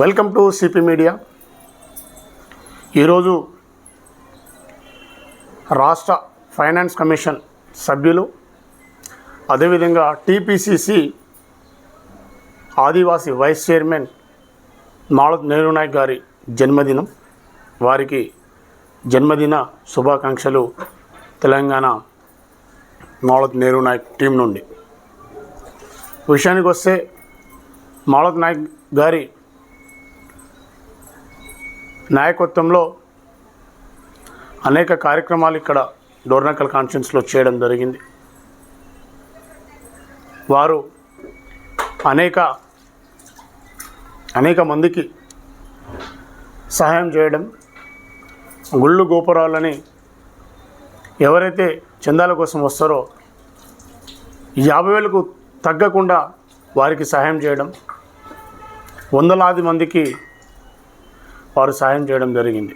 Welcome to CP media. ఈరోజు రాష్ట్ర finance commission సభ్యులు అదేవిధంగా TPCC Adivasi vice chairman Malath Nehru Nayak గారి జన్మదినం వారికి జన్మదిన శుభాకాంక్షలు తెలంగాణ మాలత్ నెహ్రూ నాయక్ టీం నుండి. విషయానికి వస్తే మాళత్ నాయక్ గారి నాయకత్వంలో అనేక కార్యక్రమాలు ఇక్కడ డోర్నకల్ కాన్ఫరెన్స్లో చేయడం జరిగింది. వారు అనేక అనేక మందికి సహాయం చేయడం గుళ్ళు గోపురాలని ఎవరైతే చందాల కోసం వస్తారో యాభై వేలకు తగ్గకుండా వారికి సహాయం చేయడం వందలాది మందికి వారు సహాయం చేయడం జరిగింది.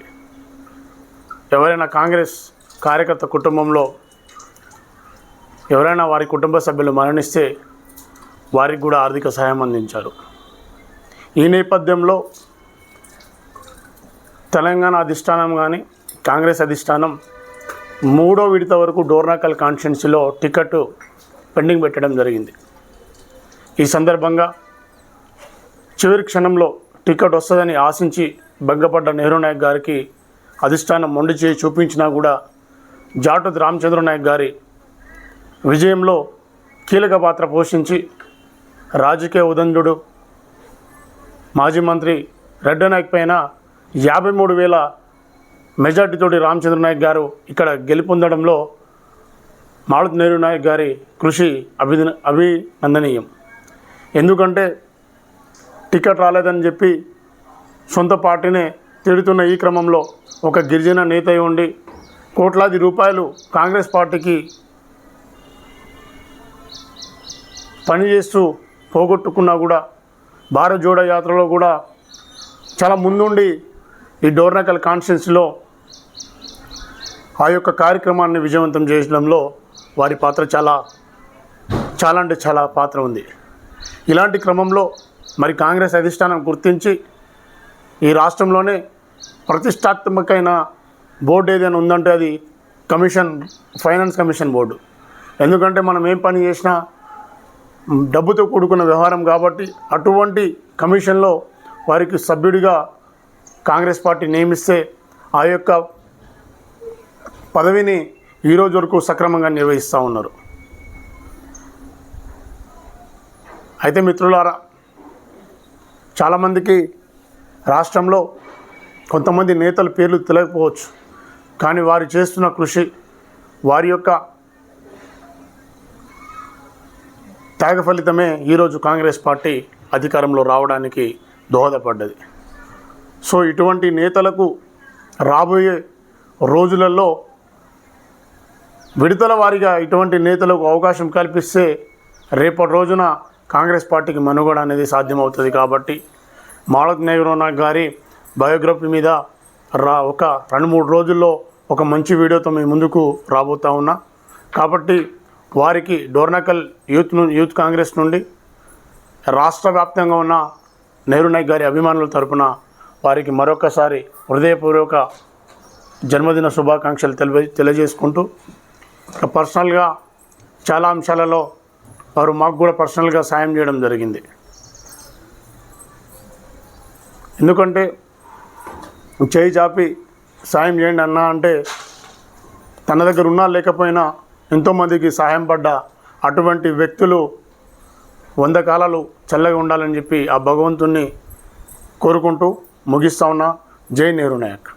ఎవరైనా కాంగ్రెస్ కార్యకర్త కుటుంబంలో ఎవరైనా వారి కుటుంబ సభ్యులు మరణిస్తే వారికి కూడా ఆర్థిక సహాయం అందించారు. ఈ నేపథ్యంలో తెలంగాణ అధిష్టానం కానీ కాంగ్రెస్ అధిష్టానం మూడో విడత వరకు డోర్నాకల్ కాన్స్టిట్యున్సీలో టికెట్ పెండింగ్ పెట్టడం జరిగింది. ఈ సందర్భంగా చివరి క్షణంలో టికెట్ వస్తుందని ఆశించి బగ్గపడ్డ నెహ్రూ నాయక్ గారికి అధిష్టానం మొండి చేయి చూపించినా కూడా జాటది రామచంద్ర నాయక్ గారి విజయంలో కీలక పాత్ర పోషించి రాజకీయ ఉదంజుడు మాజీ మంత్రి రెడ్డి నాయక్ పైన యాభై మూడు వేల మెజార్టీతోటి రామచంద్ర నాయక్ గారు ఇక్కడ గెలుపొందడంలో మారుతి నెహ్రూ నాయక్ గారి కృషి అభిన అభినందనీయం. ఎందుకంటే టికెట్ రాలేదని చెప్పి సొంత పార్టీనే తిడుతున్న ఈ క్రమంలో ఒక గిరిజన నేత అయి ఉండి కోట్లాది రూపాయలు కాంగ్రెస్ పార్టీకి పనిచేస్తూ పోగొట్టుకున్నా కూడా భారత్ జోడో యాత్రలో కూడా చాలా ముందుండి ఈ డోర్నకల్ కాన్స్టిట్యున్సీలో ఆ యొక్క కార్యక్రమాన్ని విజయవంతం చేయడంలో వారి పాత్ర చాలా చాలా అంటే చాలా పాత్ర ఉంది. ఇలాంటి క్రమంలో మరి కాంగ్రెస్ అధిష్టానం గుర్తించి ఈ రాష్ట్రంలోనే ప్రతిష్టాత్మకమైన బోర్డు ఏదైనా ఉందంటే అది కమిషన్ ఫైనాన్స్ కమిషన్ బోర్డు. ఎందుకంటే మనం ఏం పని చేసినా డబ్బుతో కూడుకున్న వ్యవహారం కాబట్టి అటువంటి కమిషన్లో వారికి సభ్యుడిగా కాంగ్రెస్ పార్టీ నియమిస్తే ఆ యొక్క పదవిని ఈరోజు వరకు సక్రమంగా నిర్వహిస్తూ ఉన్నారు. అయితే మిత్రులారా చాలామందికి రాష్ట్రంలో కొంతమంది నేతల పేర్లు తెలియకపోవచ్చు కానీ వారు చేస్తున్న కృషి వారి యొక్క త్యాగ ఫలితమే ఈరోజు కాంగ్రెస్ పార్టీ అధికారంలో రావడానికి దోహదపడ్డది. సో ఇటువంటి నేతలకు రాబోయే రోజులలో విడతల వారిగా ఇటువంటి నేతలకు అవకాశం కల్పిస్తే రేపటి రోజున కాంగ్రెస్ పార్టీకి మనుగడ అనేది సాధ్యమవుతుంది కాబట్టి మాళత్ నెహ్రూ గారి బయోగ్రఫీ మీద రా ఒక రెండు మూడు రోజుల్లో ఒక మంచి వీడియోతో మీ ముందుకు రాబోతా ఉన్నా. కాబట్టి వారికి డోర్నకల్ యూత్ యూత్ కాంగ్రెస్ నుండి రాష్ట్ర వ్యాప్తంగా ఉన్న నెహ్రూ నాయక్ గారి అభిమానుల తరపున వారికి మరొకసారి హృదయపూర్వక జన్మదిన శుభాకాంక్షలు తెలియ తెలియజేసుకుంటూ పర్సనల్గా చాలా అంశాలలో వారు మాకు కూడా పర్సనల్గా సాయం చేయడం జరిగింది. ఎందుకంటే చేయి చాపి సాయం చేయండి అన్నా అంటే తన దగ్గర ఉన్నా లేకపోయినా ఎంతోమందికి సహాయం పడ్డ అటువంటి వ్యక్తులు వంద కాలాలు చల్లగా ఉండాలని చెప్పి ఆ భగవంతుణ్ణి కోరుకుంటూ ముగిస్తా ఉన్నా. జై నెహ్రూ నాయక్